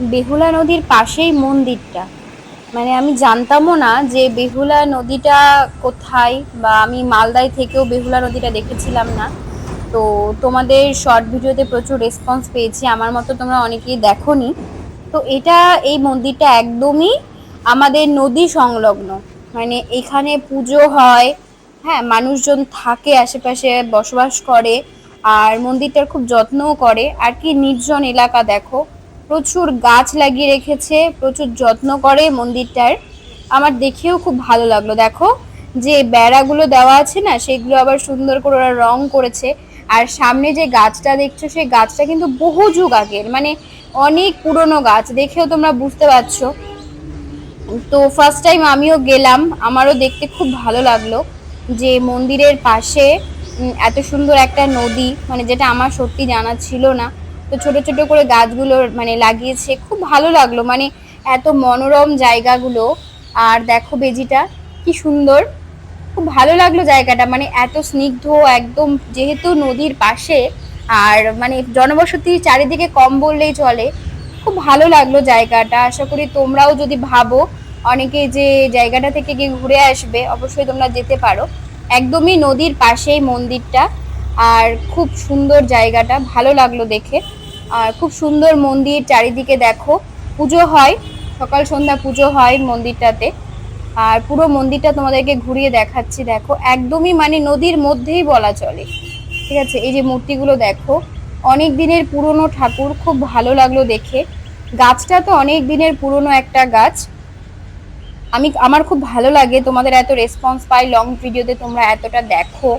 বেহুলা নদীর পাশেই মন্দিরটা। মানে আমি জানতামও না যে বেহুলা নদীটা কোথায় বা আমি মালদায় থেকেও বেহুলা নদীটা দেখেছিলাম না। তো তোমাদের শর্ট ভিডিওতে প্রচুর রেসপন্স পেয়েছি, আমার মতো তোমরা অনেকেই দেখোনি। তো এটা, এই মন্দিরটা একদমই আমাদের নদী সংলগ্ন। মানে এখানে পুজো হয় হ্যাঁ মানুষজন থাকে, আশেপাশে বসবাস করে, আর মন্দিরটার খুব যত্নও করে। আর কি নির্জন এলাকা দেখো। প্রচুর গাছ লাগিয়ে রেখেছে, প্রচুর যত্ন করে মন্দিরটার। আমার দেখেও খুব ভালো লাগল, দেখো। যে বেড়াগুলো দেওয়া আছে না, সেগুলো আবার সুন্দর করে ওরা রং করেছে। আর সামনে যে গাছটা দেখছ, সেই গাছটা কিন্তু বহু যুগ আগের মানে অনেক পুরনো গাছ, দেখেও তোমরা বুঝতে পারছ। তো ফার্স্ট টাইম আমিও গেলাম, আমারও দেখতে খুব ভালো লাগল যে মন্দিরের পাশে এত সুন্দর একটা নদী মানে যেটা আমার সত্যি জানা ছিল না। তো ছোট ছোট করে গাছগুলো মানে লাগিয়েছে। খুব ভালো লাগল। মানে এত মনোরম জায়গাগুলো। আর দেখো বেজিটা, কি সুন্দর। খুব ভালো লাগল জায়গাটা। মানে এত স্নিগ্ধ, একদম যেহেতু নদীর পাশে। আর মানে জনবসতি চারিদিকে কম বললেই চলে। খুব ভালো লাগল জায়গাটা। আশা করি তোমরাও যদি ভাবো অনেকে যে জায়গাটা থেকে গিয়ে ঘুরে আসবে, অবশ্যই তোমরা যেতে পারো। একদমই নদীর পাশেই মন্দিরটা। আর খুব সুন্দর জায়গাটা, ভালো লাগল দেখে। আর খুব সুন্দর মন্দির চারিদিকে দেখো। পুজো হয়, সকাল সন্ধ্যা পুজো হয় মন্দিরটাতে। আর পুরো মন্দিরটা তোমাদেরকে ঘুরিয়ে দেখাচ্ছি, দেখো। একদমই মানে নদীর মধ্যেই বলা চলে। ঠিক আছে? এই যে মূর্তিগুলো দেখো। অনেক দিনের পুরনো ঠাকুর, খুব ভালো লাগল দেখে। গাছটা তো অনেক দিনের পুরনো একটা গাছ। আমি, আমার খুব ভালো লাগে তোমাদের এত রেসপন্স পাই লং ভিডিওতে তোমরা এতটা দেখো।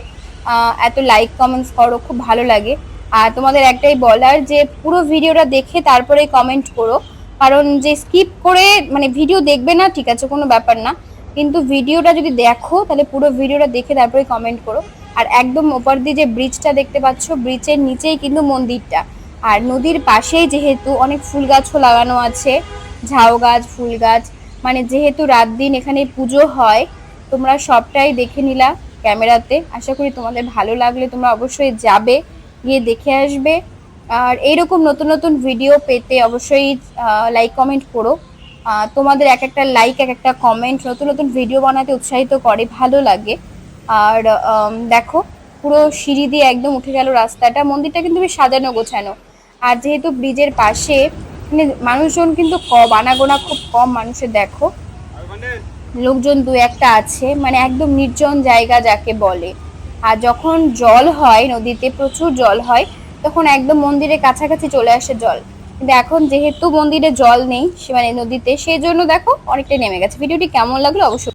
এত লাইক কমেন্টস করো, খুব ভালো লাগে। আর তোমাদের একটাই বলার যে, পুরো ভিডিওটা দেখে তারপরে কমেন্ট করো। কারণ যে স্কিপ করে মানে ভিডিও দেখবে না, ঠিক আছে, কোনো ব্যাপার না। কিন্তু ভিডিওটা যদি দেখো, তাহলে পুরো ভিডিওটা দেখে তারপরে কমেন্ট করো। আর একদম ওপর দিয়ে যে ব্রিজটা দেখতে পাচ্ছ ব্রিজের নিচেই কিন্তু মন্দিরটা। আর নদীর পাশেই যেহেতু অনেক ফুল গাছও লাগানো আছে, ঝাউ গাছ, ফুল গাছ মানে যেহেতু রাত দিন এখানে পুজো হয়, তোমরা সবটাই দেখে নিলা। ক্যামেরাতে। আশা করি তোমাদের ভালো লাগলে তোমরা অবশ্যই যাবে, গিয়ে দেখে আসবে। আর এইরকম নতুন নতুন ভিডিও পেতে অবশ্যই লাইক কমেন্ট করো। তোমাদের এক একটা লাইক এক একটা কমেন্ট নতুন নতুন ভিডিও বানাতে উৎসাহিত করে, ভালো লাগে। আর দেখো, পুরো সিঁড়ি দিয়ে একদম উঠে গেল রাস্তাটা। মন্দিরটা কিন্তু বেশ সাজানো গোছানো। আর যেহেতু ব্রিজের পাশে মানে মানুষজন কিন্তু কম আনাগোনা খুব কম মানুষের, দেখো। লোকজন দু একটা আছে মানে একদম নির্জন জায়গা যাকে বলে। আর যখন জল হয়, নদীতে প্রচুর জল হয়, তখন একদম মন্দিরের কাছাকাছি চলে আসে জল। কিন্তু এখন যেহেতু মন্দিরে জল নেই, সে মানে নদীতে সেই জন্য দেখো অনেকটাই নেমে গেছে। ভিডিওটি কেমন লাগল অবশ্যই